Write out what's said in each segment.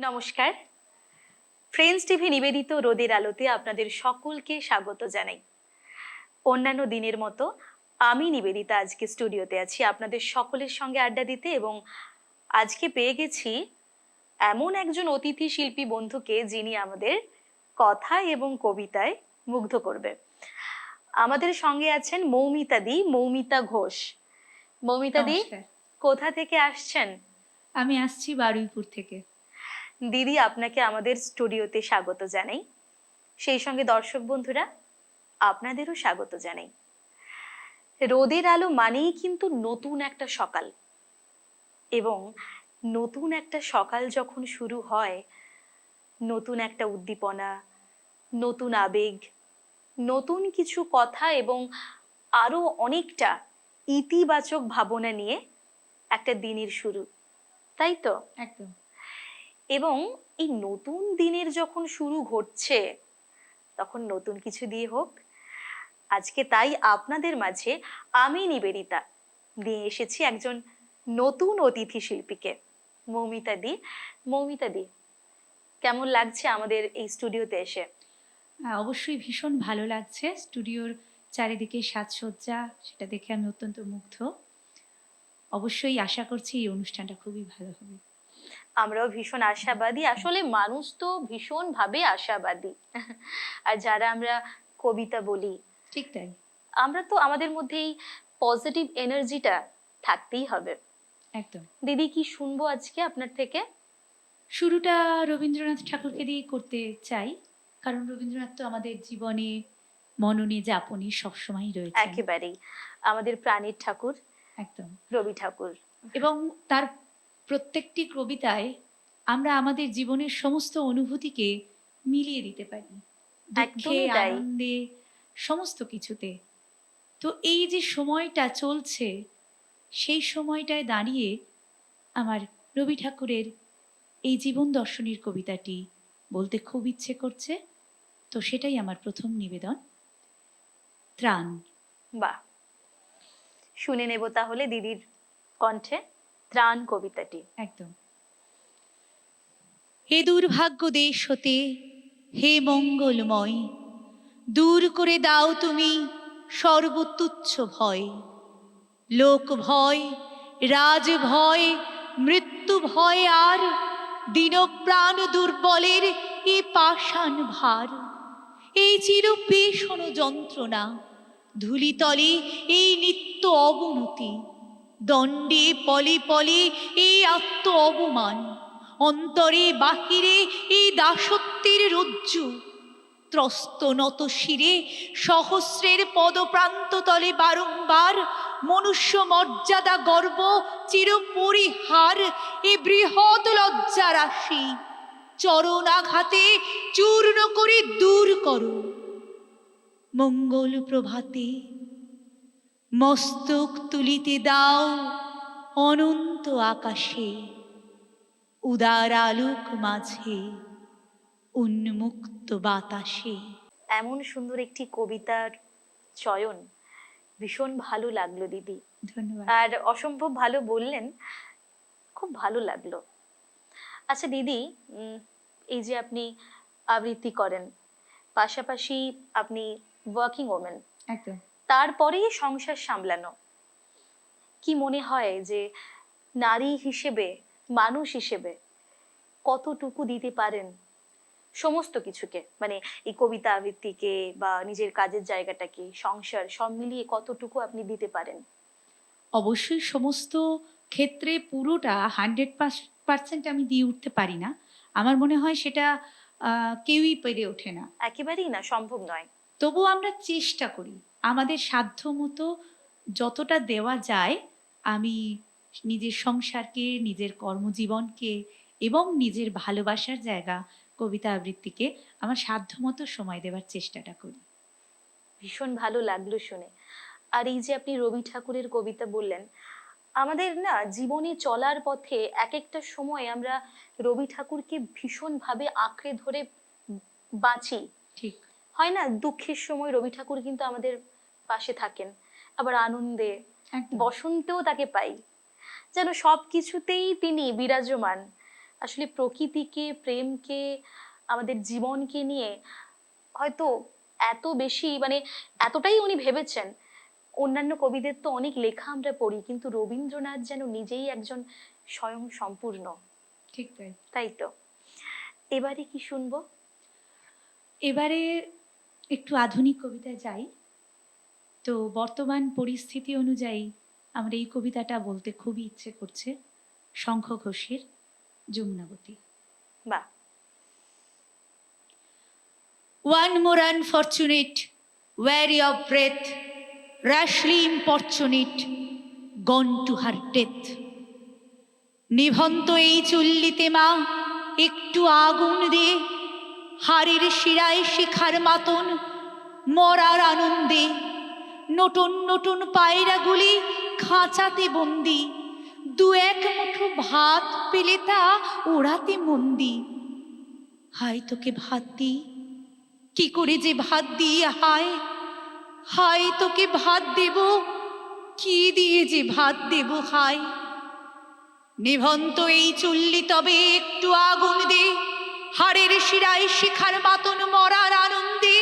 নমস্কার। Friends TV নিবেদিত রোদের আলোতে আপনাদের সকলকে স্বাগত জানাই। অন্যান্য দিনের মতো আমি নিবেদিতা আজকে স্টুডিওতে আছি আপনাদের সকলের সঙ্গে আড্ডা দিতে এবং আজকে পেয়ে গেছি এমন একজন অতিথি শিল্পী বন্ধুকে যিনি আমাদের কথায় এবং কবিতায় মুগ্ধ করবে। আমাদের সঙ্গে আছেন মৌমিতা দি মৌমিতা ঘোষ। মৌমিতা দি কোথা থেকে আসছেন? আমি আসছি বারুইপুর থেকে। দিদি আপনাকে আমাদের স্টুডিওতে স্বাগত জানাই। সেই সঙ্গে দর্শক বন্ধুরা, আপনাদেরও স্বাগত জানাই। রোদের আলো মানেই কিন্তু নতুন একটা সকাল। এবং নতুন একটা সকাল যখন শুরু হয়, নতুন একটা উদ্দীপনা, নতুন আবেগ, নতুন কিছু কথা এবং আরও অনেকটা ইতিবাচক ভাবনা নিয়ে একটা দিনের শুরু। তাই তো? একদম। এবং এই নতুন দিনের যখন শুরু ঘটছে তখন নতুন কিছু দিয়ে হোক। আজকে তাই আপনাদের মাঝে আমি নিবেদিতা। নিয়ে এসেছি একজন নতুন অতিথি শিল্পীকে মৌমিতা দি। মৌমিতা দি কেমন লাগছে আমাদের এই স্টুডিওতে এসে? হ্যাঁ, অবশ্যই ভীষণ ভালো লাগছে। স্টুডিওর চারিদিকে সাজসজ্জা সেটা দেখে আমি অত্যন্ত মুগ্ধ। অবশ্যই আশা করছি এই অনুষ্ঠানটা খুবই ভালো হবে। আমরাও ভীষণ আশাবাদী। আসলে মানুষ তো ভীষণ ভাবে আশাবাদী। আর যারা আমরা কবিতা বলি ঠিক তাই। আমরা তো আমাদের মধ্যে এই পজিটিভ এনার্জিটা থাকতেই হবে। একদম। দিদি কি শুনব আজকে আপনার থেকে? শুরুটা রবীন্দ্রনাথ ঠাকুরকে দিয়ে করতে চাই। কারণ রবীন্দ্রনাথ তো আমাদের জীবনে মননে যাপনে সবসময় রয়েছে একেবারেই। আমাদের প্রাণীর ঠাকুর একদম। রবি ঠাকুর। এবং তার প্রত্যেকটি কবিতায় আমরা আমাদের জীবনের সমস্ত অনুভূতিকে মিলিয়ে দিতে পারি। দুঃখে আনন্দে সমস্ত কিছুতে। তো এই যে সময়টা চলছে সেই সময়টায় দাঁড়িয়ে আমার রবি ঠাকুরের এই জীবন দর্শনীর কবিতাটি বলতে খুব ইচ্ছে করছে। তো সেটাই আমার প্রথম নিবেদন। ত্রাণ। বা শুনে নেব তাহলে দিদির কণ্ঠে। ত্রাণ কবিতাটি। একদম। হে দুর্ভাগ্য দেশ হতে হে মঙ্গলময়, দূর করে দাও তুমি সর্বতুচ্ছ ভয়। লোক ভয়, রাজ ভয়, মৃত্যু ভয় আর দিনপ্রাণ দুর্বলের এ পাষাণ ভার। এই চির পেশন যন্ত্রণা, ধুলিতলে এই নিত্য অবনতি। দণ্ডে পলে পলে এই আত্ম অবমান অন্তরে বাহিরে এই দাসত্বের রজ্জু। ত্রস্ত নত শিরে সহস্রের পদপ্রান্ত তলে বারংবার মনুষ্য মর্যাদা গর্ব চিরপরিহার এ বৃহৎ লজ্জা রাশি চরণাঘাতে চূর্ণ করে দূর করো। মঙ্গল প্রভাতে মস্তক তুলিতে দাও অনন্ত আকাশে উদার আলোক মাঝে উন্মুক্ত বাতাসে। এমন সুন্দর একটি কবিতার চয়ন ভীষণ ভালো লাগল দিদি। ধন্যবাদ। আর অসম্ভব ভালো বললেন খুব ভালো লাগল। আচ্ছা দিদি উম, এই যে আপনি আবৃত্তি করেন পাশাপাশি আপনি ওয়ার্কিং ওমেন একদম। তারপরেই সংসার সামলানো। কি মনে হয় যে নারী হিসেবে মানুষ হিসেবে কতটুকু দিতে পারেন সমস্ত কিছুকে? মানে এই কবিতা আবৃত্তিকে বা নিজের কাজের জায়গাটাকে সংসার সব মিলিয়ে কতটুকু আপনি দিতে পারেন? অবশ্যই সমস্ত ক্ষেত্রে পুরোটা হান্ড্রেড পার্সেন্ট আমি দিয়ে উঠতে পারি না। আমার মনে হয় সেটা আহ, কেউই পেরে ওঠে না। একেবারেই না সম্ভব নয়। তবু আমরা চেষ্টা করি। আমাদের সাধ্য মতো যতটা দেওয়া যায় আমি নিজের সংসারকে নিজের কর্মজীবনকে এবং নিজের ভালোবাসার জায়গা কবিতা আবৃত্তিকে আমার সাধ্য মতো সময় দেওয়ার চেষ্টাটা করি। ভীষণ ভালো লাগল শুনে। আর এই যে আপনি রবি ঠাকুরের কবিতা বললেন আমাদের না জীবনে চলার পথে এক একটা সময় আমরা রবি ঠাকুরকে ভীষণভাবে আঁকড়ে ধরে বাঁচি। ঠিক। হয় না দুঃখের সময় রবি ঠাকুর কিন্তু আমাদের পাশে থাকেন আবার আনন্দে বসন্তেও তাকে পাই। যেন সব কিছুতেই তিনি বিরাজমান। আসলে প্রকৃতিকে প্রেমকে আমাদের জীবনকে নিয়ে হয়তো এত বেশি মানে এতটাই উনি ভেবেছেন। অন্যান্য কবিদের তো অনেক লেখা আমরা পড়ি কিন্তু রবীন্দ্রনাথ যেন নিজেই একজন স্বয়ং সম্পূর্ণ। ঠিক তাই। তাই তো। এবারে কি শুনব? এবারে একটু আধুনিক কবিতায় যাই। তো বর্তমান পরিস্থিতি অনুযায়ী আমার এই কবিতাটা বলতে খুবই ইচ্ছে করছে শঙ্খ ঘোষের যমুনাবতী। বাহ। One more unfortunate, weary of breath, rashly importunate, gone to her death. নিভন্ত এই চুল্লিতে মা একটু আগুন দিয়ে হাড়ের শিরায় শিখার মাতন, মরার আনন্দে, নতুন নতুন পায়রাগুলি খাঁচাতে বন্দি, দু এক মুঠো ভাত পেলে তা ওড়াতে মন্দি। হায় তোকে ভাত দিই, কি করে যে ভাত দিয়ে হায়? হায় তোকে ভাত দেব, কি দিয়ে যে ভাত দেব হায়? নিভন্ত এই চুল্লি তবে একটু আগুন দে হাড়ের শিরায় শিখার মাতন মরার আনন্দে।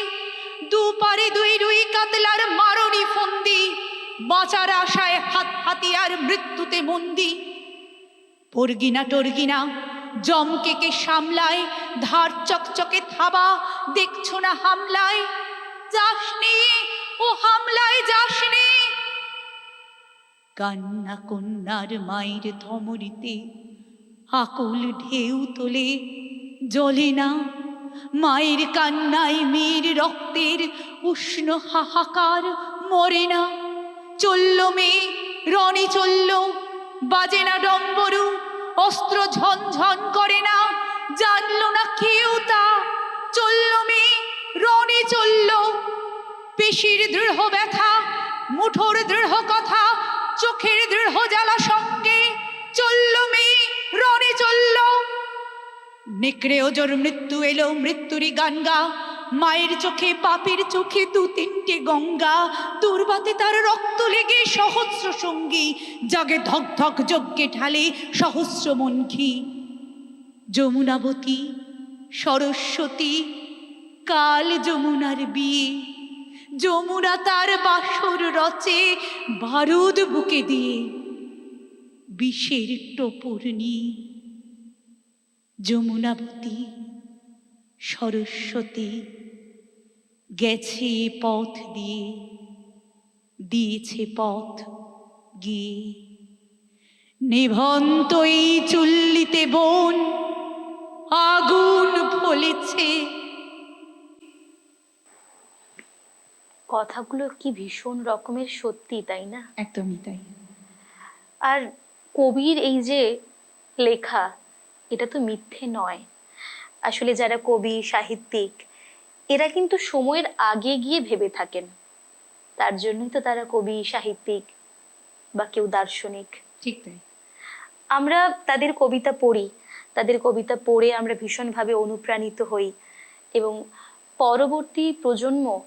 দুপারে দুই রুই কাতলার মারণি ফন্দি। বাঁচার আশায় হাত হাতিয়ার মৃত্যুতে মন্দি। পরগিনা টর্গিনা, জমকে কে সামলায়, ধার চকচকে থাবা, দেখছ না হামলায়? যাসনি ও হামলায় যাসনি কান্না কন্যার মায়ের ধমরিতে আকুল ঢেউ তোলে জ্বলে না মায়ের কান্নায় মেয়ের রক্তের উষ্ণ হাহাকার মরে না চলল মেয়ে, রণে চলল, বাজে না ডম্বরু, অস্ত্র ঝনঝন করে না জানল না কেউ তা। চলল মেয়ে, রণে চলল। পেশির দৃঢ় ব্যথা, মুঠোর দৃঢ় কথা, চোখের দৃঢ় জ্বালা সঙ্গে। চলল মেয়ে নেকড়ে ওজোর মৃত্যু এলো, মৃত্যুরই গান গা মায়ের চোখে পাপের চোখে দু তিনটে গঙ্গা। দুর্বাতে তার রক্ত লেগে সহস্র সঙ্গী। জাগে ধক ধক যজ্ঞে ঢালে সহস্র মনখী। যমুনাবতী, সরস্বতী, কাল যমুনার বিয়ে। যমুনা তার বাসর রচে বারুদ বুকে দিয়ে। বিষের টোপর নিয়ে। যমুনাবতী সরস্বতী গেছে পথ দিয়ে দিয়েছে পথ গিয়ে। নিভন্ত এই চুল্লিতে বোন আগুন ফলেছে। কথাগুলো কি ভীষণ রকমের সত্যি তাই না? একদমই তাই। আর কবির এই যে লেখা এটা তো মিথ্যে নয়। আসলে যারা কবি সাহিত্যিক এরা কিন্তু সময়ের আগে গিয়ে ভেবে থাকেন। তার জন্যই তো তারা কবি সাহিত্যিক বা কেউ দার্শনিক। ঠিক তাই। আমরা তাদের কবিতা পড়ি। তাদের কবিতা পড়ে আমরা ভীষণভাবে অনুপ্রাণিত হই এবং পরবর্তী প্রজন্ম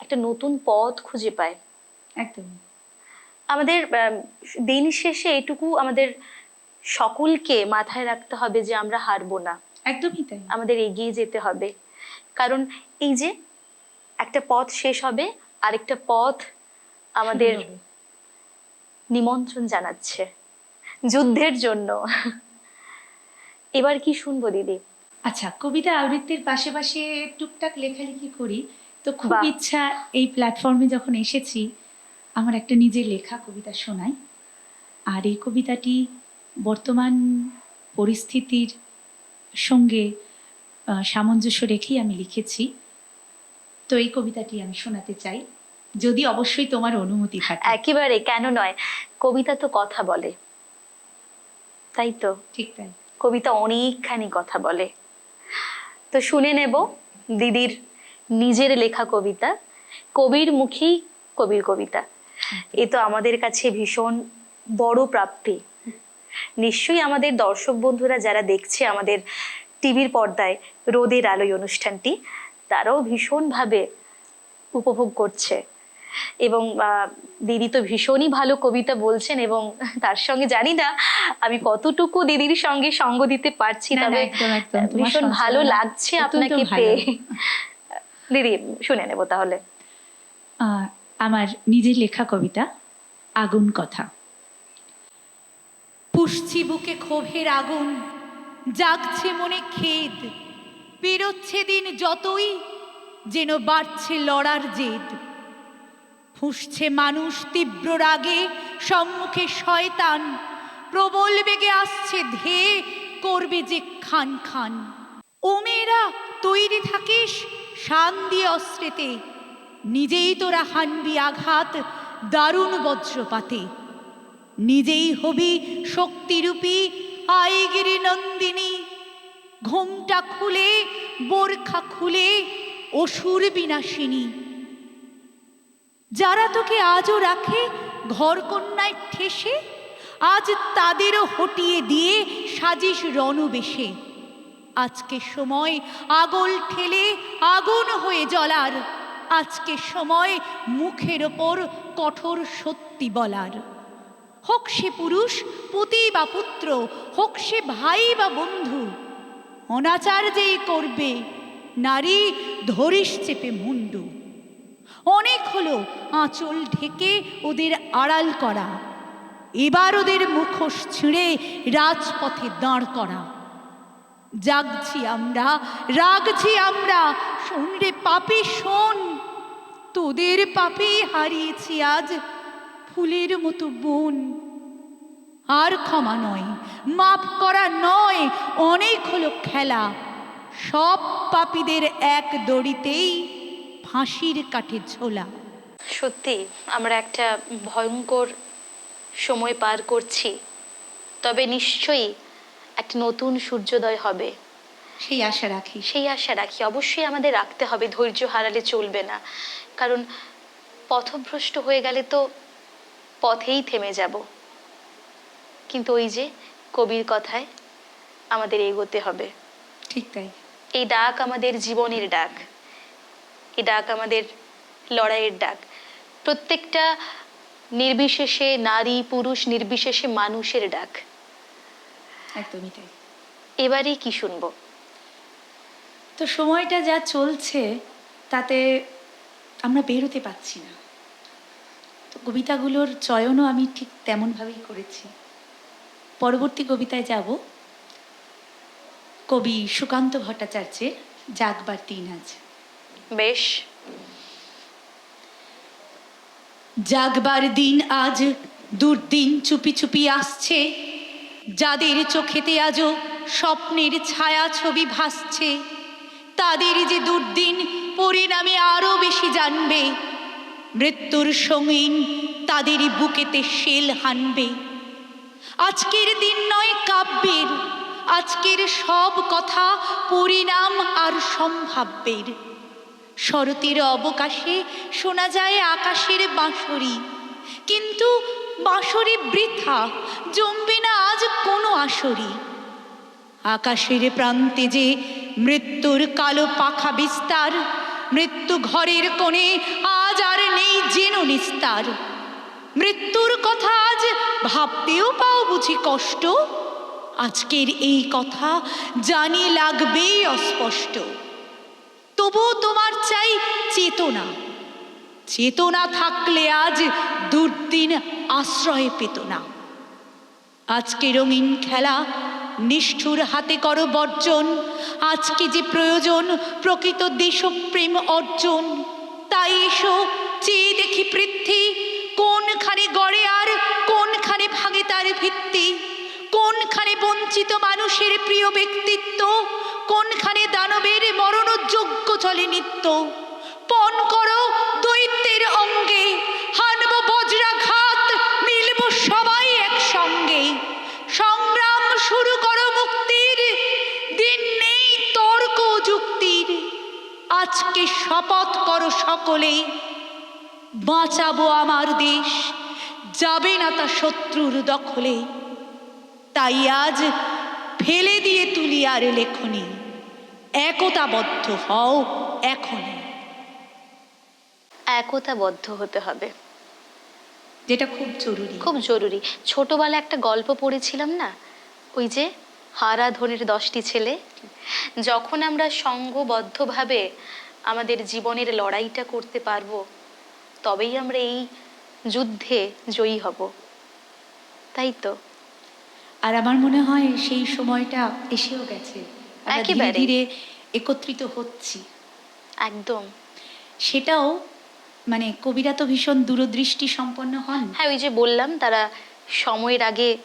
একটা নতুন পথ খুঁজে পায়। একদম আমাদের আম, দিন শেষে এটুকু আমাদের সকলকে মাথায় রাখতে হবে যে আমরা হারবো না। একদমই তাই। আমাদের এগিয়ে যেতে হবে। কারণ এই যে একটা পথ শেষ হবে আরেকটা পথ আমাদের নিমন্ত্রণ জানাচ্ছে যুদ্ধের জন্য। এবার কি শুনব দিদি? আচ্ছা কবিতা আবৃত্তির পাশাপাশি টুকটাক লেখালেখি করি। তো খুব ইচ্ছা এই প্ল্যাটফর্মে যখন এসেছি আমার একটা নিজের লেখা কবিতা শোনাই। আর এই কবিতাটি বর্তমান পরিস্থিতির সঙ্গে সামঞ্জস্য রেখেই আমি লিখেছি। তো এই কবিতাটি আমি শোনাতে চাই। যদি অবশ্যই তোমার অনুমতি থাকে। একেবারে কেন নয়? কবিতা তো কথা বলে। তাই তো? ঠিক তাই। কবিতা অনেকখানি কথা বলে। তো শুনে নেব দিদির নিজের লেখা কবিতা কবির মুখেই কবির কবিতা। এ তো আমাদের কাছে ভীষণ বড় প্রাপ্তি। নিশ্চয়ই আমাদের দর্শক বন্ধুরা যারা দেখছে আমাদের টিভির পর্দায় রোদের আলোয় অনুষ্ঠানটি তারাও ভীষণভাবে উপভোগ করছে। এবং দিদি তো ভীষণই ভালো কবিতা বলছেন এবং তার সঙ্গে জানি না আমি কতটুকু দিদির সঙ্গে সঙ্গ দিতে পারছি তবে ভীষণ ভালো লাগছে আপনাকে। পেয়ে। দিদি শুনে নেব তাহলে। আহ, আমার নিজের লেখা কবিতা আগুন কথা। পুষছি বুকে ক্ষোভের আগুন, জাগছে মনে খেদ পেরোচ্ছে দিন যতই যেন বাড়ছে লড়ার জেদ। ফুসছে মানুষ তীব্র রাগে, সম্মুখে শয়তান, প্রবল বেগে আসছে ধেয়ে, করবে যে খান খান। ও মেয়েরা, তৈরি থাকিস শান দিয়ে অস্ত্রেতে, নিজেই তোরা হানবি আঘাত দারুণ বজ্রপাতে। নিজেই হবি শক্তিরূপী আইগিরি নন্দিনী। ঘুমটা খুলে, বোরখা খুলে, অসুর বিনাশিনী। যারা তোকে আজও রাখে, ঘরকন্যায় ঠেসে, আজ তাদেরও হটিয়ে দিয়ে সাজিস রণবেশে। আজকে সময় আগল ঠেলে আগুন হয়ে জ্বলার। আজকে সময় মুখের ওপর কঠোর সত্যি বলার। হোক সে পুরুষ, পতি বা পুত্র, হোক সে ভাই বা বন্ধু। অনাচার যেই করবে, নারী ধরিস চেপে মুন্ডু। অনেক হলো আঁচল ঢেকে ওদের আড়াল করা। এবার ওদের মুখোশ ছিঁড়ে রাজপথে দাঁড় করা। জাগছি আমরা, রাগছি আমরা, শোন রে পাপি, শোন। তোদের পাপেই হারিয়েছি আজ ফুলের মতো বোন। আর ক্ষমা নয় মাপ করা নয় অনেক হলো খেলা। সব পাপীদের এক দড়িতেই ফাঁসির কাঠে ঝোলা। সত্যি আমরা একটা ভয়ঙ্কর সময় পার করছি। তবে নিশ্চয়ই একটা নতুন সূর্যোদয় হবে। সেই আশা রাখি। সেই আশা রাখি। অবশ্যই আমাদের রাখতে হবে ধৈর্য হারালে চলবে না। কারণ পথভ্রষ্ট হয়ে গেলে তো পথেই থেমে যাব। কিন্তু ওই যে কবির কথায় আমাদের এগোতে হবে। ঠিক তাই। এই ডাক আমাদের জীবনের ডাক। এই ডাক আমাদের লড়াইয়ের ডাক। প্রত্যেকটা নির্বিশেষে নারী পুরুষ নির্বিশেষে মানুষের ডাক। একদমই তাই। এবারে কি শুনব? তো সময়টা যা চলছে তাতে আমরা বেরোতে পারছি না। কবিতাগুলোর চয়নও আমি ঠিক তেমনভাবেই করেছি। পরবর্তী কবিতায় যাব। কবি সুকান্ত ভট্টাচার্যের জাগবার দিন আজ। বেশ। জাগবার দিন আজ দুর্দিন চুপি চুপি আসছে। যাদের চোখেতে আজও স্বপ্নের ছায়া ছবি ভাসছে তাদের যে দুর্দিন পরিণামে আরও বেশি জানবে। মৃত্যুর সঙ্গীন তাদেরই বুকেতে শেল হানবে। আজকের দিন নয় কাব্যের, আজকের সব কথা পরিণাম আর সম্ভাব্যের। শরতের অবকাশে শোনা যায় আকাশের বাঁশরি, কিন্তু বাঁশরি বৃথা, জমবে না আজ কোনো আসরি। আকাশের প্রান্তে যে মৃত্যুর কালো পাখা বিস্তার, মৃত্যু ঘরের কোণে নেই যেন নিস্তার। মৃত্যুর কথা আজ ভাবতেও পাও বুঝি কষ্ট। আজকের এই কথা জানি লাগবেই অস্পষ্ট। তবুও তোমার চাই চেতনা। চেতনা থাকলে আজ দুর্দিন আশ্রয় পেত না। আজকে রঙিন খেলা, নিষ্ঠুর হাতে করো বর্জন। আজকে যে প্রয়োজন, প্রকৃত দেশপ্রেম অর্জন। তাই এসো চেয়ে দেখি পৃথ্বী কোন খানে গড়ে আর কোন খানে ভাঙে তার ভিত্তি? কোনখানে বঞ্চিত মানুষের প্রিয় ব্যক্তিত্ব? কোনখানে দানবের মরণযোগ্য চলে নিত্য? পণ করো দৈত্যের অঙ্গে, হানব বজ্রাঘাত, মিলব সবাই একসঙ্গে। সংগ্রাম শুরু করো মুক্তির, দিন নেই তর্ক যুক্তির। আজকে শপথ করো সকলে। বাঁচাবো আমার দেশ। যাবে না তা শত্রুর দখলে। তাই আজ ফেলে দিয়ে তুলি আর লেখনি। একতাবদ্ধ হও এখনই একতাবদ্ধ হতে হবে। যেটা খুব জরুরি। খুব জরুরি। ছোটবেলায় একটা গল্প পড়েছিলাম না? ওই যে হারাধনের দশটি ছেলে। যখন আমরা সঙ্গবদ্ধভাবে আমাদের জীবনের লড়াইটা করতে পারব তবেই আমরা এই যুদ্ধে জয়ী হব। তাই তো? আর আমার মনে হয় সেই সময়টা এসেও গেছে। ধীরে একেবারে। ধীরে একত্রিত হচ্ছি। একদম। সেটাও মানে কবিরা তো ভীষণ দূরদৃষ্টি সম্পন্ন হন। হ্যাঁ ওই যে বললাম তারা সময়ের আগে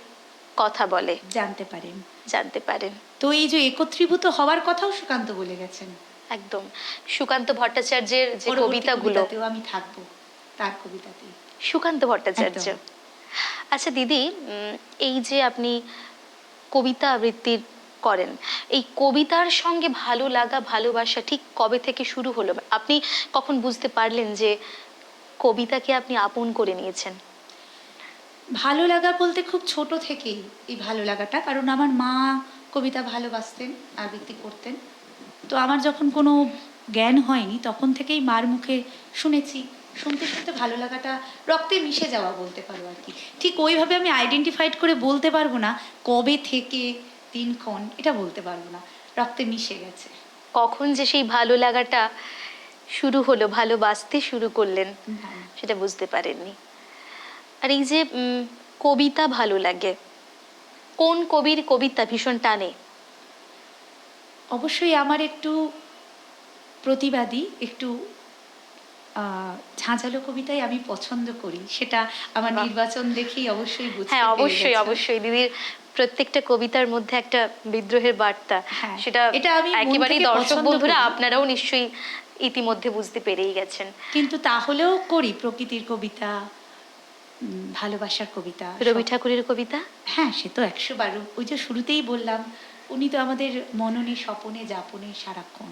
কথা বলে। জানতে পারেন। জানতে পারেন। তো এই যে একত্রীভূত হওয়ার কথাও সুকান্ত বলে গেছেন। একদম। সুকান্ত ভট্টাচার্যের যে কবিতাগুলো। আমি থাকব। তার কবিতাতে সুকান্ত ভট্টাচার্য। আচ্ছা দিদি এই যে আপনি কবিতা আবৃত্তির করেন এই কবিতার সঙ্গে ভালো লাগা ভালোবাসা ঠিক কবে থেকে শুরু হলো? আপনি কখন বুঝতে পারলেন যে কবিতাকে আপনি আপন করে নিয়েছেন? ভালো লাগা বলতে খুব ছোট থেকেই এই ভালো লাগাটা কারণ আমার মা কবিতা ভালোবাসতেন আবৃত্তি করতেন। তো আমার যখন কোনো জ্ঞান হয়নি তখন থেকেই মার মুখে শুনেছি। শুনতে শুনতে ভালো লাগাটা রক্তে মিশে যাওয়া বলতে পারো আর কি। ঠিক ওইভাবে আমি আইডেন্টিফাইড করে বলতে পারব না কবে থেকে দিনক্ষণ এটা বলতে পারব না। রক্তে মিশে গেছে। কখন যে সেই ভালো লাগাটা শুরু হলো ভালোবাসতে শুরু করলেন। সেটা বুঝতে পারেননি। আর এই যে কবিতা ভালো লাগে কোন কবির কবিতা ভীষণ টানে? অবশ্যই আমার একটু প্রতিবাদী একটু ঝাঁঝালো কবিতাই আমি পছন্দ করি। সেটা আমার নির্বাচন দেখেই অবশ্যই হ্যাঁ অবশ্যই অবশ্যই। দিদির প্রত্যেকটা কবিতার মধ্যে একটা বিদ্রোহের বার্তা। হ্যাঁ, সেটা এটা আমি একেবারেই দর্শক বন্ধুরা আপনারাও নিশ্চয়ই ইতিমধ্যে বুঝতে পেরেই গেছেন। কিন্তু তাহলেও করি প্রকৃতির কবিতা ভালোবাসার কবিতা রবি ঠাকুরের কবিতা? হ্যাঁ সে তো একশো বার। ওই যে শুরুতেই বললাম উনি তো আমাদের মননে স্বপনে যাপনে সারাক্ষণ।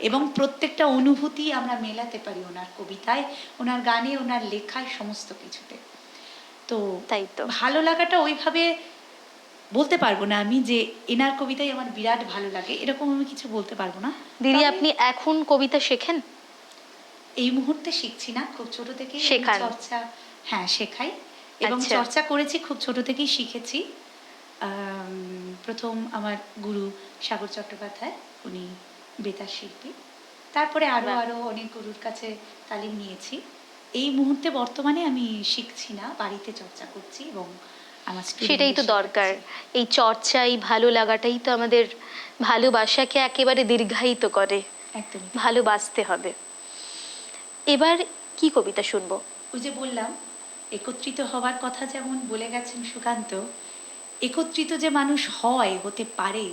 এবং প্রত্যেকটা অনুভূতি আমরা মেলাতে পারি ওনার কবিতায় ওনার গানে ওনার লেখায় সমস্ত কিছুতে। তো তাই তো। ভালো লাগাটা ওইভাবে বলতে পারব না আমি যে এনার কবিতাই আমার বিরাট ভালো লাগে। এরকম আমি কিছু বলতে পারব না। দিদি আপনি এখন কবিতা শেখেন? এই মুহূর্তে শিখছি না খুব ছোট আমি চর্চা হ্যাঁ শেখাই। এবং আচ্ছা। চর্চা করেছি খুব ছোট থেকেই শিখেছি। প্রথম আমার গুরু সাগর চট্টোপাধ্যায় উনি বেতার শিল্পী। তারপরে আরও বাহ। আরও অনেক গুরুর কাছে তালিম নিয়েছি। এই মুহূর্তে বর্তমানে আমি শিখছি না বাড়িতে চর্চা করছি এবং আমার সেটাই তো দরকার। এই চর্চা এই ভালো লাগাটাই তো আমাদের ভালোবাসাকে একেবারে দীর্ঘায়িত করে। একদমই ভালোবাসতে হবে। এবার কি কবিতা শুনব? ওই যে বললাম একত্রিত হওয়ার কথা যেমন বলে গেছেন সুকান্ত একত্রিত যে মানুষ হয় হতে পারে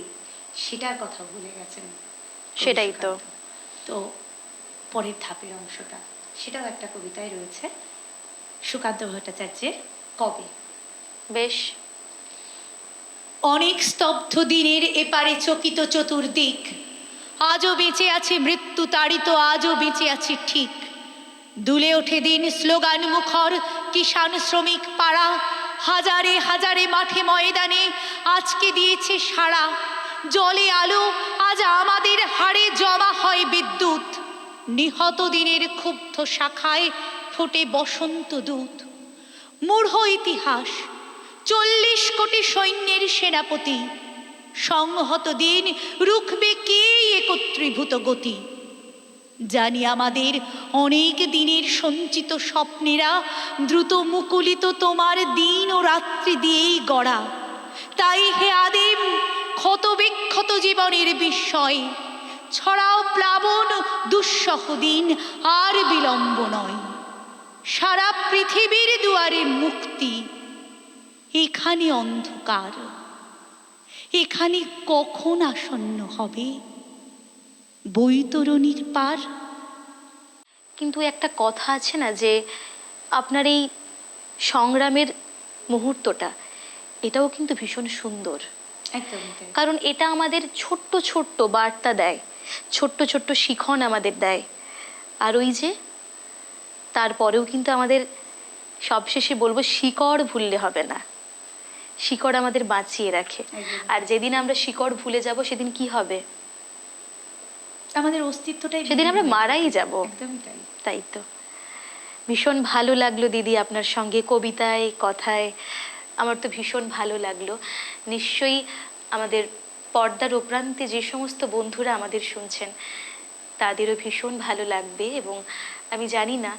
সেটার কথা বলে গেছেন সেটাই তো। তো পরের ধাপের অংশটা সেটাও একটা কবিতায় রয়েছে সুকান্ত ভট্টাচার্যের কবে? বেশ। অনেক স্তব্ধ দিনের এপারে চকিত চতুর্দিক আজও বেঁচে আছে মৃত্যু তাড়িত আজও বেঁচে আছে ঠিক। দুলে ওঠে দিন স্লোগান মুখর কিষাণ শ্রমিক পাড়া হাজারে হাজারে মাঠে ময়দানে আজকে দিয়েছে সাড়া। জলে আলো, আজ আমাদের হাড়ে জমা হয় বিদ্যুৎ। নিহত দিনের ক্ষুব্ধ শাখায় ফোটে বসন্ত দূত। মূঢ় ইতিহাস, চল্লিশ কোটি সৈন্যের সেনাপতি। সংহত দিন রুখবে কে একত্রীভূত গতি? জানি আমাদের অনেক দিনের সঞ্চিত স্বপ্নেরা দ্রুত মুকুলিত তোমার দিন ও রাত্রি দিয়েই গড়া। তাই হে আদিম ক্ষত বিক্ষত জীবনের বিস্ময়, ছড়াও প্লাবন দুঃসহ দিন আর বিলম্ব নয়। সারা পৃথিবীর দুয়ারে মুক্তি, এখানে অন্ধকার। এখানে কখন আসন্ন হবে? বৈতরণীর পার? কিন্তু একটা কথা আছে না যে আপনার এই সংগ্রামের মুহূর্তটা এটাও কিন্তু ভীষণ সুন্দর। কারণ এটা আমাদের ছোট্ট ছোট্ট বার্তা দেয় ছোট্ট ছোট্ট শিখন আমাদের দেয়। আর ওই যে তারপরেও কিন্তু আমাদের সবশেষে বলব শিকড় ভুললে হবে না। শিকড় আমাদের বাঁচিয়ে রাখে। আর যেদিন আমরা শিকড় ভুলে যাব সেদিন কি হবে? আমাদের অস্তিত্বটাই সেদিন আমরা মারাই যাবে। একদমই তাই। তাই তো। ভীষণ ভালো লাগল দিদি আপনার সঙ্গে কবিতায় কথায়। আমার তো ভীষণ ভালো লাগল। নিশ্চয়ই আমাদের পর্দার ওপ্রান্তে যে সমস্ত বন্ধুরা আমাদের শুনছেন তাদেরও ভীষণ ভালো লাগবে এবং আমি জানি না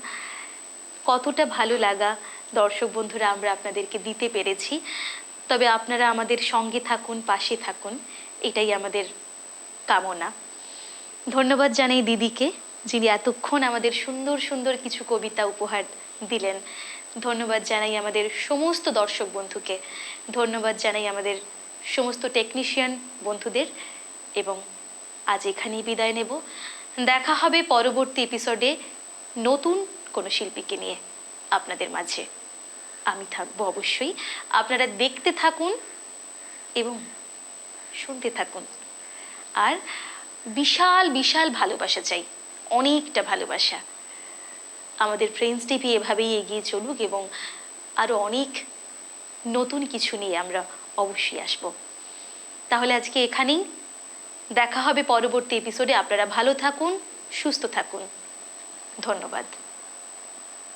কতটা ভালো লাগা দর্শক বন্ধুরা আমরা আপনাদেরকে দিতে পেরেছি। তবে আপনারা আমাদের সঙ্গে থাকুন পাশে থাকুন। এটাই আমাদের কামনা। ধন্যবাদ জানাই দিদিকে, যিনি এতক্ষণ আমাদের সুন্দর সুন্দর কিছু কবিতা উপহার দিলেন। ধন্যবাদ জানাই আমাদের সমস্ত দর্শক বন্ধুকে। ধন্যবাদ জানাই আমাদের সমস্ত টেকনিশিয়ান বন্ধুদের। এবং আজ এখানেই বিদায় নেব। দেখা হবে পরবর্তী এপিসোডে নতুন কোনো শিল্পীকে নিয়ে আপনাদের মাঝে। আমি থাকব অবশ্যই। আপনারা দেখতে থাকুন এবং শুনতে থাকুন। আর বিশাল বিশাল ভালোবাসা চাই। অনেকটা ভালোবাসা। আমাদের ফ্রেন্ডস টিভি এভাবেই এগিয়ে চলুক এবং আরও অনেক নতুন কিছু নিয়ে আমরা অবশ্যই আসব। তাহলে আজকে এখানেই। দেখা হবে পরবর্তী এপিসোডে আপনারা ভালো থাকুন, সুস্থ থাকুন। ধন্যবাদ।